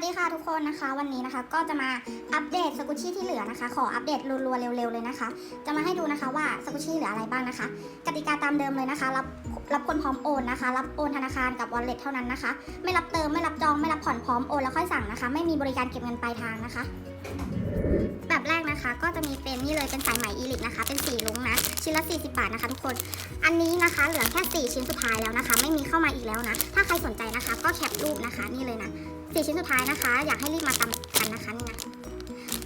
วัสดีค่ะทุกคนนะคะวันนี้นะคะ ก็จะมาอัปเดตสกุชี่ที่เหลือนะคะ ขออัปเดตรัวๆเร็วๆเลยนะคะ จะมาให้ดูนะคะว่าสกุชี่เหลืออะไรบ้างนะคะ กติกาตามเดิมเลยนะคะ รับรับคนพร้อมโอนนะคะ รับโอนธนาคารกับวอลเล็ตเท่านั้นนะคะ ไม่รับเติมไม่รับจองไม่รับผ่อนพร้อมโอนแล้วค่อยสั่งนะคะ ไม่มีบริการเก็บเงินปลายทางนะคะ แบบแรกนะคะก็จะมีเป็นนี่เลยเป็นสายไหมอีลิทนะคะ เป็นสีลุงนะชิ้นละ 40 บาทนะคะทุกคน อันนี้นะคะเหลือแค่ 4 ชิ้นสุดท้ายแล้วนะคะ ไม่มีเข้ามาอีกแล้วนะ ถ้าใครสนใจนะคะ ก็แคปรูปนะคะนี่เลยนะ สี่ชิ้นสุดท้ายนะคะ อยากให้รีบมาตากันนะคะนี่นะ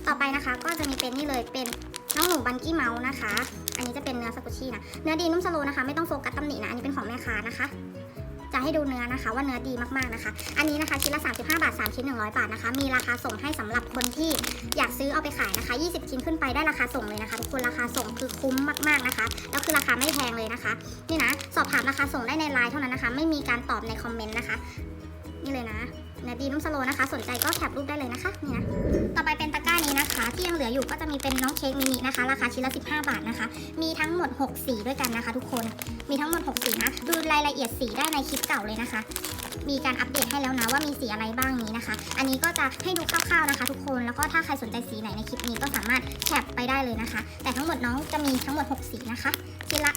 ต่อไปนะคะก็จะมีเป็นนี่เลยเป็นน้องหนูบันกี้เมาส์นะคะ อันนี้จะเป็นเนื้อสกุชี่นะเนื้อดีนุ่มสโลนะคะไม่ต้องโฟกัสตำหนินะอันนี้เป็นของแม่ค้านะคะ จะให้ดูเนื้อนะคะ ว่าเนื้อดีมากๆนะคะ อันนี้นะคะชิ้นละ 35 บาท 3 ชิ้น 100 บาทนะคะ มีราคาส่งให้สำหรับคนที่อยากซื้อเอาไปขายนะคะ 20 ชิ้นขึ้นไปได้ราคาส่งเลยนะคะทุกคนราคาส่งคือคุ้มมากๆนะคะแล้วคือราคาไม่แพงเลยนะคะนี่นะสอบถามราคาส่งได้ในไลน์เท่านั้นนะคะ ไม่มีการตอบในคอมเมนต์นะคะ นี่เลยนะ เนื้อดีนุ่มสโลนะคะ สนใจก็แคปรูปได้เลยนะคะนี่นะต่อไปเป็นตะกร้านี้นะคะ ที่ยังเหลืออยู่ก็จะมีเป็นน้องเค้กมินินะคะ ราคาชิ้นละ 15 บาทนะคะ มีทั้งหมด 6 สีด้วยกันนะคะ ทุกคนมีทั้งหมด 6 สีนะ ดูรายละเอียดสีได้ในคลิปเก่าเลยนะคะ มีการอัปเดตให้แล้วนะว่ามีสีอะไรบ้างนี้นะคะ อันนี้ก็จะให้ดูคร่าวๆนะคะ ทุกคนแล้วก็ถ้าใครสนใจสีไหนในคลิปนี้ก็สามารถแคปไปได้เลยนะคะ แต่ทั้งหมดน้องจะมีทั้งหมด 6 สีนะคะชิ้นละ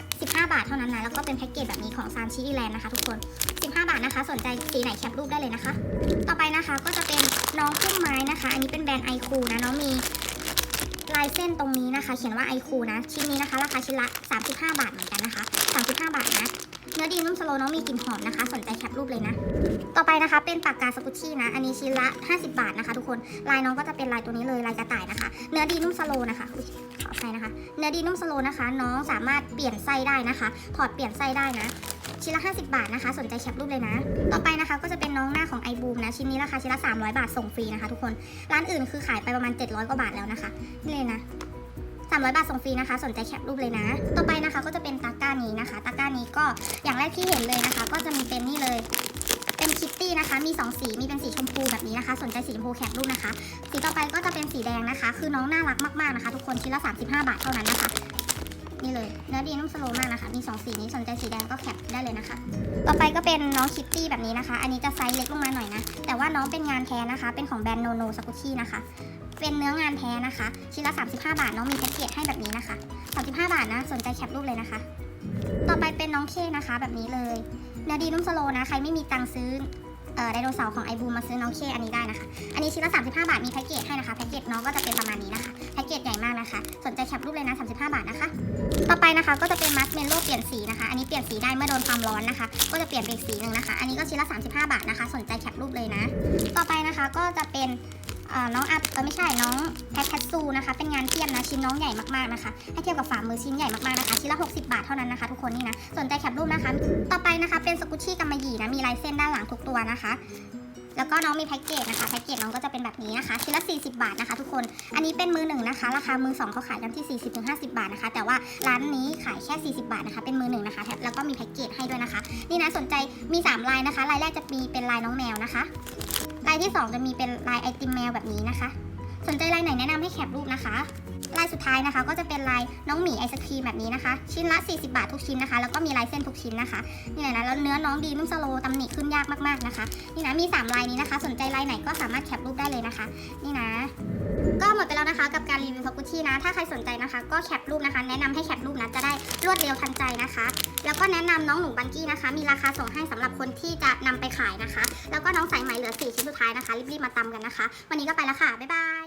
าทเท่านั้นนะ แล้วก็เป็นแพ็กเกจแบบนี้ของซานชิอีแลนด์นะคะทุกคน 15 บาทนะคะ สนใจสีไหนแคปรูปได้เลยนะคะ ต่อไปนะคะก็จะเป็นน้องพุ่มไม้นะคะ อันนี้เป็นแบรนด์ไอคูนะน้องมีลายเส้นตรงนี้นะคะ เขียนว่าไอคูนะ ชิ้นนี้นะคะ ราคาชิ้นละ 35 บาทเหมือนกันนะคะ น้องมีกลิ่นหอมนะคะ สนใจแคปรูปเลยนะ ต่อไปนะคะเป็นปากกาสกุชชี่นะ อันนี้ชิ้นละ 50 บาทนะคะ ทุกคน ลายน้องก็จะเป็นลายตัวนี้เลยลายกระต่ายนะคะ เนื้อดีนุ่มสโลนะคะขออภัยนะคะ เนื้อดีนุ่มสโลนะคะ น้องสามารถเปลี่ยนไส้ได้นะคะ ถอดเปลี่ยนไส้ได้นะชิ้นละ 50 บาทนะคะ สนใจแคปรูปเลยนะ ต่อไปนะคะก็จะเป็นน้องหน้าของไอบูมนะ ชิ้นนี้ราคาชิ้นละ 300 บาทส่งฟรีนะคะ ทุกคน ร้านอื่นคือขายไปประมาณ 700 กว่าบาทแล้วนะคะ นี่เลยนะ 300 บาทส่งฟรีนะคะ สนใจแคปรูปเลยนะ ต่อไปนะคะก็จะเป็นตะกร้านี้นะคะ ตะกร้านี้ก็อย่างแรกที่เห็นเลยนะคะ ก็จะมีเป็นนี่เลย เป็นคิตตี้นะคะ มี 2 สี มีเป็นสีชมพูแบบนี้นะคะ สนใจสีชมพูแคปรูปนะคะ สีต่อไปก็จะเป็นสีแดงนะคะ คือน้องน่ารักมากๆนะคะ ทุกคนชิ้นละ 35 บาทเท่านั้นนะคะนี่เลยเนื้อดีนุ่มสโลมากนะคะ มี 2 สีนี้สนใจสีแดงก็แคปได้เลยนะคะ ต่อไปก็เป็นน้องคิตตี้แบบนี้นะคะ อันนี้จะไซส์เล็กลงมาหน่อยนะ แต่ว่าน้องเป็นงานแท้นะคะ เป็นของแบรนด์โนโนสกุชี่นะคะ เป็นเนื้องานแท้นะคะ ชิ้นละ 35 บาทน้องมีแพ็กเกจให้แบบนี้นะคะ 35 บาทนะ สนใจแคปรูปเลยนะคะ ต่อไปเป็นน้องเคนะคะแบบนี้เลยเนื้อดีนุ่มสโลนะ ใครไม่มีตังซื้อไดโนเสาร์ของไอบูมาซื้อน้องเคอันนี้ได้นะคะ อันนี้ชิ้นละ 35 บาท มีแพ็กเกจให้นะคะ แพ็กเกจน้องก็จะเป็นประมาณนี้นะคะ แพ็กเกจใหญ่มากนะคะ สนใจแคปรูปเลยนะ 35 บาทนะคะ ต่อไปนะคะก็จะเป็นมัสเมลโลเปลี่ยนสีนะคะ อันนี้เปลี่ยนสีได้เมื่อโดนความร้อนนะคะ ก็จะเปลี่ยนเป็นสีหนึ่งนะคะ อันนี้ก็ชิ้นละ 35 บาทนะคะ สนใจแคปรูปเลยนะ ต่อไปนะคะก็จะเป็น น้องอัพเออไม่ใช่น้องแพทแคทซูนะคะ เป็นงานเทียมนะชิ้นน้องใหญ่มากๆนะคะ ให้เทียบกับฝ่ามือชิ้นใหญ่มากๆนะคะชิ้นละ 60 บาทเท่านั้นนะคะทุกคนนี่นะสนใจแคปรูปนะคะ ต่อไปนะคะเป็นสกุชชี่กำมะหยี่นะมีลายเส้นด้านหลังทุกตัวนะคะแล้วก็น้องมีแพ็กเกจนะคะแพ็กเกจน้องก็จะเป็นแบบนี้นะคะชิ้นละ 40 บาทนะคะทุกคนอันนี้เป็นมือหนึ่งนะคะ ราคามือสองเขาขายกันที่ 40-50บาทนะคะ แต่ว่าร้านนี้ขายแค่ 40 บาทนะคะ เป็นมือหนึ่งนะคะ แล้วก็มีแพ็กเกจให้ด้วยนะคะ นี่นะสนใจมี 3 ลายนะคะลายแรกจะมีเป็นลายน้องแมวนะคะายที่ 2 จะมีเป็นลายไอติมแมวแบบนี้นะคะ สนใจลายไหนแนะนำให้แคปรูปนะคะ ลายสุดท้ายนะคะ ก็จะเป็นลายน้องหมีไอศครีมแบบนี้นะคะ ชิ้นละ 40 บาททุกชิ้นนะคะ แล้วก็มีลายเส้นทุกชิ้นนะคะนี่เละนะแล้วเนื้อน้องดีนุ่มสโลว์ตำหนิขึ้นยากมากๆนะคะนี่นะมี 3 ลายนี้นะคะ สนใจลายไหนก็สามารถแคปรูปได้เลยนะคะ นี่นะ ก็หมดไปแล้วน กับการรีวิวสกุชชี่นะ ถ้าใครสนใจนะคะ ก็แคปรูปนะคะ แนะนำให้แคปรูปนะ จะได้รวดเร็วทันใจนะคะ แล้วก็แนะนำน้องหนูบังกี้นะคะ มีราคาส่งให้สำหรับคนที่จะนำไปขายนะคะ แล้วก็น้องสายไหมเหลือ4ชิ้นสุดท้ายนะคะ รีบๆมาตำกันนะคะ วันนี้ก็ไปแล้วค่ะ บ๊ายบาย